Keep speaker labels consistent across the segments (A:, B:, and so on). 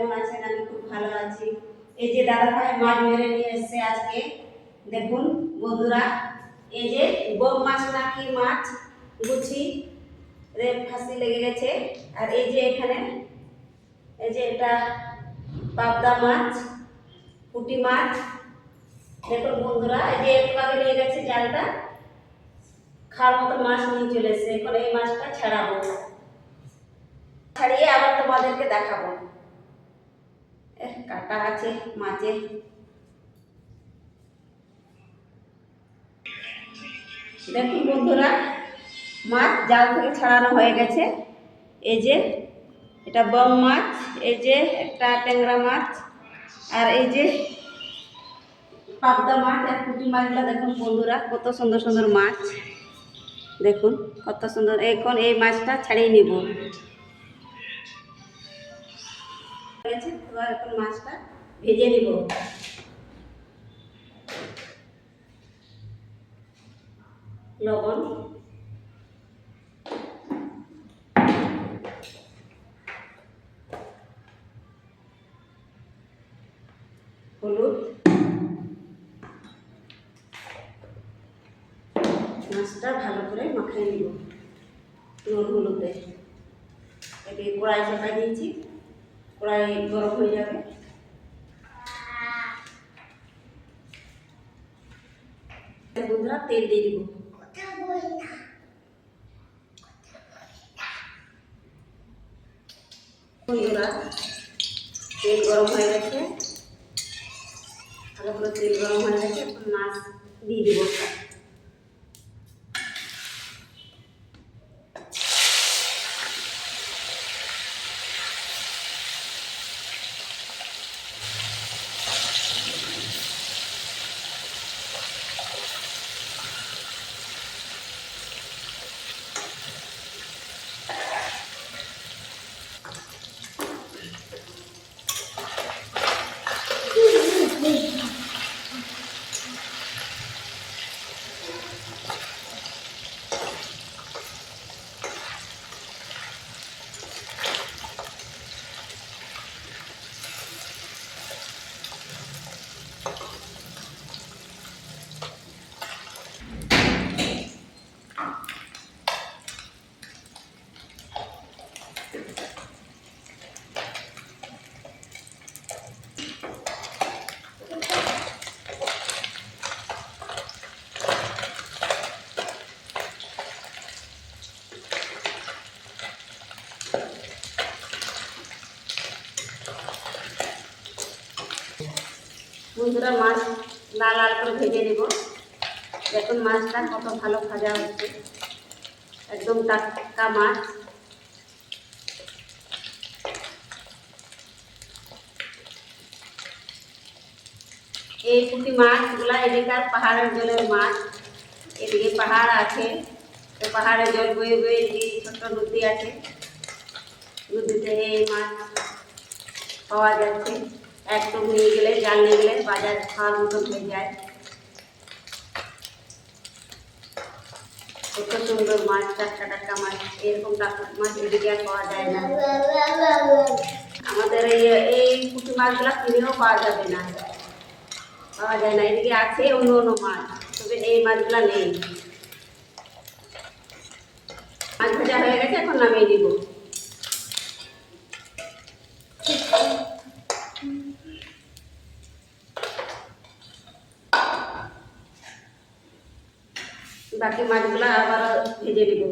A: কেমন আছেন? আমি খুব ভালো আছি। এই যে দাদা ভাই মাছ মেরে নিয়ে এসছে আজকে, দেখুন বন্ধুরা, এই যে বোম মাছ নাকি মাছ? গুছি রে ফাঁসি লেগে গেছে। আর এই যে এখানে, এই যে এটা পাবদা মাছ, পুঁটি মাছ। দেখুন বন্ধুরা, এই যে একটু আগে নিয়ে গেছে জালটা। খাওয়ার মতো মাছ নিয়ে চলে এসছে। এখন এই মাছটা ছাড়াবো। ছাড়িয়ে আবার তোমাদেরকে দেখাবো। কাটা আছে মাছে দেখুন বন্ধুরা, মাছ জাল থেকে ছাড়ানো হয়ে গেছে। এই যে, এটা বম মাছ, এই যে একটা ট্যাংরা মাছ, আর এই যে পাবদা মাছ আর পুঁটি মাছগুলো দেখুন বন্ধুরা, কত সুন্দর সুন্দর মাছ। দেখুন, কত সুন্দর, এখন এই মাছটা ছাড়িয়ে নিব। হয়েছে এবার এখন মাছটা ভেজে নিব। লবণ। হলুদ। মাছটা ভালো করে মাখিয়ে নিব, নুন হলুদে। এটি কড়াই চাপাই দিয়েছি। কড়াই গরম হয়ে যাবে। বন্ধুরা তেল দিয়ে দিব। তেল গরম হয়ে গেছে। ভালো তেল গরম হয়ে গেছে মাছ দিয়ে দিব। বন্ধুরা মাছ লাল লাল করে ভেজে নেব দেখুন মাছটা কত ভালো ভাজা হচ্ছে একদম টাটকা মাছ এই পুঁটি মাছগুলা এদিকার পাহাড়ের জলের মাছ এদিকে পাহাড় আছে তো পাহাড়ের জল বয়ে বয়ে এদিকে ছোট্ট নদী আছে নদীতে এই মাছ পাওয়া যাচ্ছে একটু নিয়ে গেলে, জাল নিয়ে গেলে বাজার খাওয়ার মতো হয়ে যায়। কত সুন্দর মাছ, টাটকা টাটকা মাছ, এরকম টাটকা মাছ এদিকে আর পাওয়া যায় না। আমাদের এই এই পুঁটি মাছগুলো কিনেও পাওয়া যাবে না। পাওয়া যায় না, এদিকে আছে অন্য অন্য মাছ, তবে এই মাছগুলো নেই। মাছ ভাজা হয়ে গেছে, এখন নামিয়ে দিব বাকি মাছগুলো আবার ভেজে নেব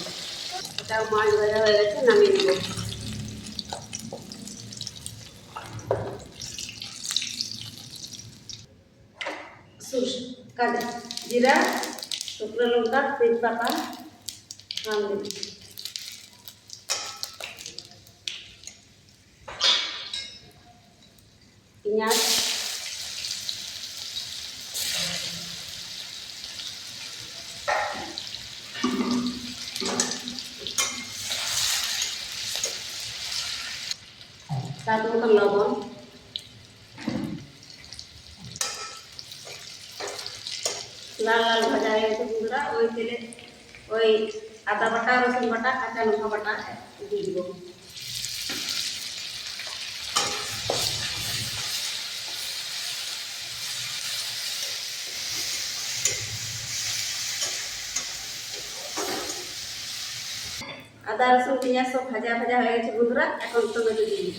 A: ওটা মাছ ভাজা হয়ে গেছে নামিয়ে দেবো সুস কাজা জিরা শুকনো লঙ্কা তেজপাতা রাঁধুন পেঁয়াজ স্বাদ মতো লবণ লাল লাল ভাজা হয়ে গেছে বন্ধুরা ওই তেলে ওই আদা বাটা রসুন বাটা কাঁচা লঙ্কা বাটা দিয়ে দিব আদা রসুন পেঁয়াজ সব ভাজা ভাজা হয়ে গেছে বন্ধুরা এখন টমেটো দিয়ে দিব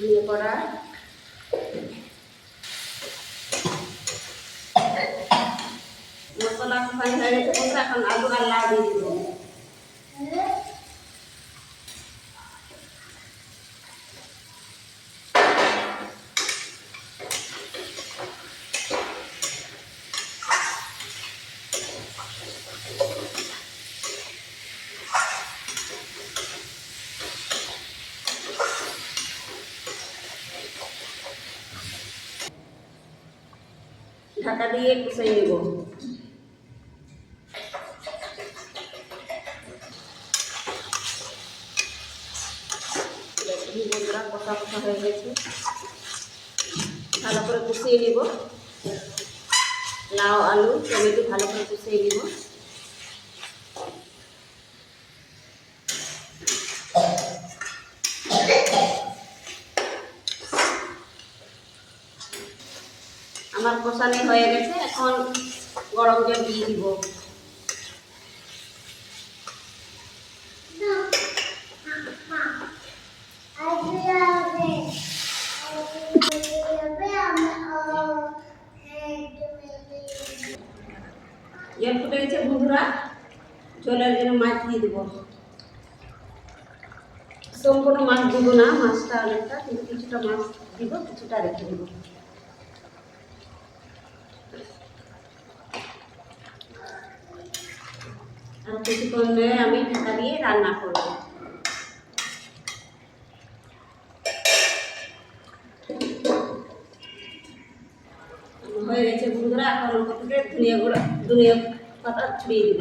A: ধনিয়া করা মশলা এখন আলু আর লাউ দিয়ে দিব। ঢাকা দিয়ে কুচাই নেব। ভালো করে কুচিয়ে নিব। লাউ, আলু, টমেটো ভালো করে কুচিয়ে নিব। আমার কষানি হয়ে গেছে এখন গরম জল দিয়ে দিব জল ফুটে গেছে বন্ধুরা জলের জন্য মাছ দিয়ে দেবো সম্পূর্ণ মাছ দিব না মাছটা অনেকটা কিন্তু কিছুটা মাছ দিব কিছুটা রেখে দেবো আর কিছুক্ষণ ধরে আমি ঢাকা দিয়ে রান্না করব। হয়ে গেছে বন্ধুরা, এখন থেকে ধনিয়া গুঁড়া, ধনিয়া পাতা ছড়িয়ে দিব।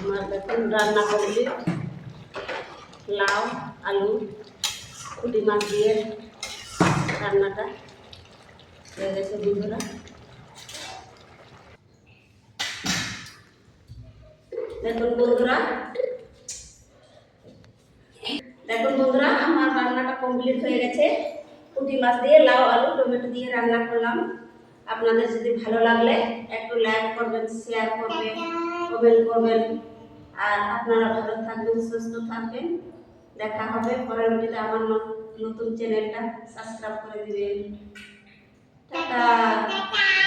A: আমার দেখুন, রান্না করলি লাউ, আলু কুটি মাছ দিয়ে রান্নাটা হয়ে বন্ধুরা। দেখুন বন্ধুরা। দেখুন বন্ধুরা, আমার রান্নাটা কমপ্লিট হয়ে গেছে। পুঁটি মাছ দিয়ে, লাউ, আলু, টমেটো দিয়ে রান্না করলাম। আপনাদের যদি ভালো লাগলে একটু লাইক করবেন শেয়ার করবেন কমেন্ট করবেন। আর আপনারা ভালো থাকবেন, সুস্থ থাকবেন। দেখা হবে পরের ভিডিওতে আমার নতুন চ্যানেলটা সাবস্ক্রাইব করে দিবেন। 爸